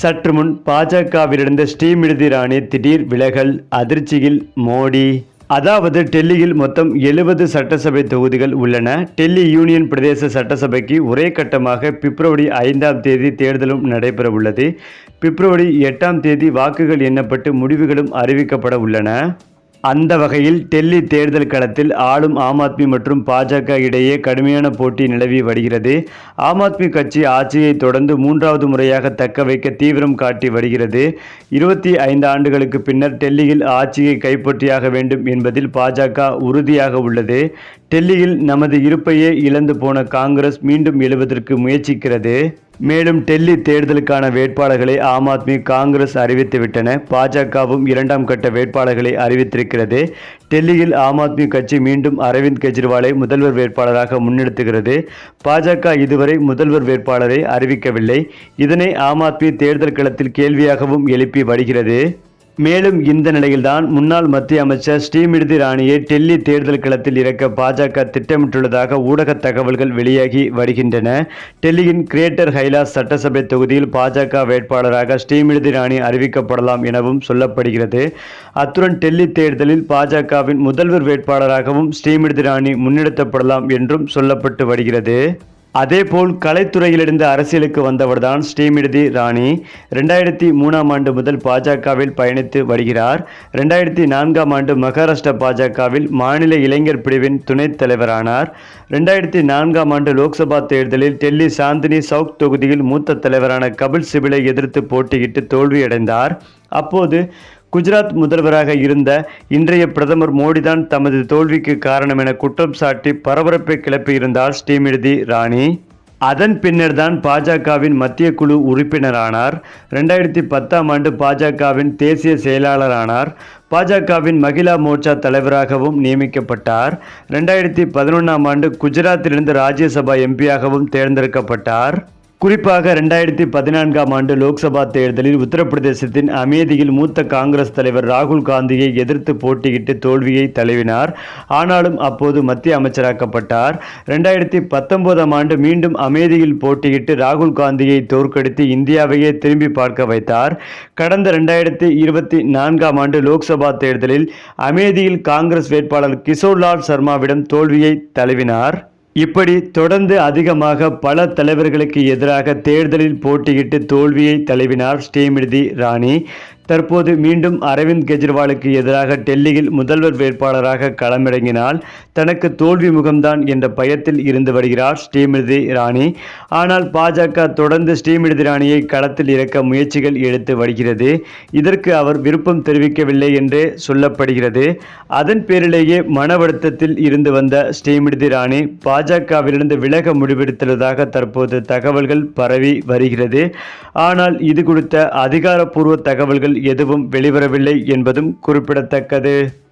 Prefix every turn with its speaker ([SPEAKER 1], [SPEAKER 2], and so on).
[SPEAKER 1] சற்று முன் பாஜகவிலிருந்த ஸ்ரீமிருதி ராணி திடீர் விலகல் அதிர்ச்சியில் மோடி. அதாவது டெல்லியில் மொத்தம் எழுபது சட்டசபை தொகுதிகள் உள்ளன. டெல்லி யூனியன் பிரதேச சட்டசபைக்கு ஒரே கட்டமாக பிப்ரவரி ஐந்தாம் தேதி தேர்தலும் நடைபெற உள்ளது பிப்ரவரி எட்டாம் தேதி வாக்குகள் எண்ணப்பட்டு முடிவுகளும் அறிவிக்கப்பட உள்ளன. அந்த வகையில் டெல்லி தேர்தல் களத்தில் ஆளும் ஆம் ஆத்மி மற்றும் பாஜக இடையே கடுமையான போட்டி நிலவி வருகிறது. ஆம் ஆத்மி கட்சி ஆட்சியை தொடர்ந்து மூன்றாவது முறையாக தக்க வைக்க தீவிரம் காட்டி வருகிறது. இருபத்தி ஐந்து ஆண்டுகளுக்கு பின்னர் டெல்லியில் ஆட்சியை கைப்பற்றியாக வேண்டும் என்பதில் பாஜக உறுதியாக உள்ளது. டெல்லியில் நமது இருப்பையே இழந்து போன காங்கிரஸ் மீண்டும் எழுவதற்கு முயற்சிக்கிறது. மேலும் டெல்லி தேர்தலுக்கான வேட்பாளர்களை ஆம் ஆத்மி காங்கிரஸ் அறிவித்துவிட்டன. பாஜகவும் இரண்டாம் கட்ட வேட்பாளர்களை அறிவித்திருக்கிறது. டெல்லியில் ஆம் ஆத்மி கட்சி மீண்டும் அரவிந்த் கெஜ்ரிவாலை முதல்வர் வேட்பாளராக முன்னெடுத்துகிறது பாஜக இதுவரை முதல்வர் வேட்பாளரை அறிவிக்கவில்லை. இதனை ஆம் ஆத்மி தேர்தல் களத்தில் கேள்வியாகவும் எழுப்பி வருகிறது. மேலும் இந்த நிலையில்தான் முன்னாள் மத்திய அமைச்சர் ஸ்ரீமிருதி ராணியை டெல்லி தேர்தல் களத்தில் இறக்க பாஜக திட்டமிட்டுள்ளதாக ஊடக தகவல்கள் வெளியாகி வருகின்றன. டெல்லியின் கிரேட்டர் ஹைலாஸ் சட்டசபை தொகுதியில் பாஜக வேட்பாளராக ஸ்ரீமிருதி ராணி அறிவிக்கப்படலாம் எனவும் சொல்லப்படுகிறது. அத்துடன் டெல்லி தேர்தலில் பாஜகவின் முதல்வர் வேட்பாளராகவும் ஸ்ரீமிருதி ராணி முன்னெடுத்தப்படலாம் என்றும் சொல்லப்பட்டு வருகிறது. அதேபோல் கலைத்துறையிலிருந்து அரசியலுக்கு வந்தவர்தான் ஸ்ரீமிருதி ராணி. ரெண்டாயிரத்தி மூணாம் ஆண்டு முதல் பாஜகவில் பயணித்து வருகிறார். ரெண்டாயிரத்தி நான்காம் ஆண்டு மகாராஷ்டிரா பாஜகவில் மாநில இளைஞர் பிரிவின் துணைத் தலைவரானார். ரெண்டாயிரத்தி நான்காம் ஆண்டு லோக்சபா தேர்தலில் டெல்லி சாந்தினி சவுக் தொகுதியில் மூத்த தலைவரான கபில் சிபிலை எதிர்த்து போட்டியிட்டு தோல்வியடைந்தார். அப்போது குஜராத் முதல்வராக இருந்த இன்றைய பிரதமர் மோடிதான் தமது தோல்விக்கு காரணம் என குற்றம் சாட்டி பரபரப்பை கிளப்பியிருந்தார் ஸ்ரீமிருதி ராணி அதன் பின்னர் தான் பாஜகவின் மத்திய குழு உறுப்பினரானார். ரெண்டாயிரத்தி பத்தாம் ஆண்டு பாஜகவின் தேசிய செயலாளரானார். பாஜகவின் மகிழா மோர்ச்சா தலைவராகவும் நியமிக்கப்பட்டார். ரெண்டாயிரத்தி பதினொன்றாம் ஆண்டு குஜராத்திலிருந்து ராஜ்யசபா எம்பியாகவும் தேர்ந்தெடுக்கப்பட்டார். குறிப்பாக ரெண்டாயிரத்தி பதினான்காம் ஆண்டு லோக்சபா தேர்தலில் உத்தரப்பிரதேசத்தின் அமேதியில் மூத்த காங்கிரஸ் தலைவர் ராகுல் காந்தியை எதிர்த்து போட்டியிட்டு தோல்வியை தழுவினார். ஆனாலும் அப்போது மத்திய அமைச்சராக்கப்பட்டார். ரெண்டாயிரத்தி பத்தொன்பதாம் ஆண்டு மீண்டும் அமேதியில் போட்டியிட்டு ராகுல் காந்தியை தோற்கடித்து இந்தியாவையே திரும்பி பார்க்க வைத்தார். கடந்த ரெண்டாயிரத்தி இருபத்தி நான்காம் ஆண்டு லோக்சபா தேர்தலில் அமேதியில் காங்கிரஸ் வேட்பாளர் கிஷோர்லால் சர்மாவிடம் தோல்வியை தழுவினார். இப்படி தொடர்ந்து அதிகமாக பல தலைவர்களுக்கு எதிராக தேர்தலில் போட்டியிட்டு தோல்வியை தழுவினார் ஸ்ரீமிருதி ராணி தற்போது மீண்டும் அரவிந்த் கெஜ்ரிவாலுக்கு எதிராக டெல்லியில் முதல்வர் வேட்பாளராக களமிறங்கினால் தனக்கு தோல்வி முகம்தான் என்ற பயத்தில் இருந்து வருகிறார் ஸ்ரீமிருதி ராணி ஆனால் பாஜக தொடர்ந்து ஸ்ரீமிருதி ராணியை களத்தில் இறக்க முயற்சிகள் எடுத்து வருகிறது. இதற்கு அவர் விருப்பம் தெரிவிக்கவில்லை என்றே சொல்லப்படுகிறது. அதன் பேரிலேயே மன வருத்தத்தில் இருந்து வந்த ஸ்ரீமிருதி ராணி பாஜகவிலிருந்து விலக முடிவெடுத்துள்ளதாக தற்போது தகவல்கள் பரவி வருகிறது. ஆனால் இது குறித்த அதிகாரப்பூர்வ தகவல்கள் எதுவும் வெளிவரவில்லை என்பதும் குறிப்பிடத்தக்கது.